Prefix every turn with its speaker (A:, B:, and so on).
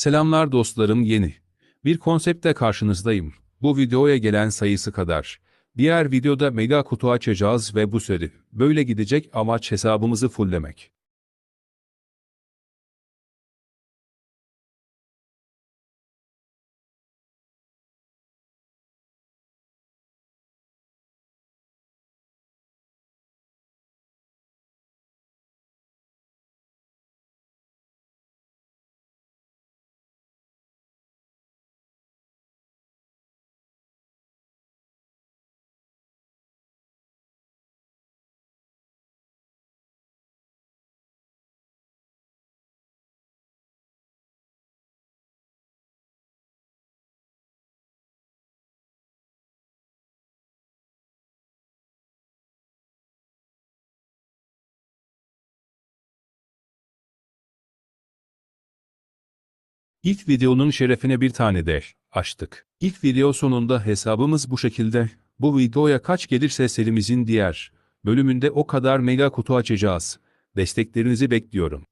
A: Selamlar dostlarım yeni. Bir konseptle karşınızdayım. Bu videoya gelen sayısı kadar. Diğer videoda mega kutu açacağız ve bu seri. Böyle gidecek amaç hesabımızı fulllemek. İlk videonun şerefine bir tane de açtık. İlk video sonunda hesabımız bu şekilde. Bu videoya kaç gelirse serimizin diğer bölümünde o kadar mega kutu açacağız. Desteklerinizi bekliyorum.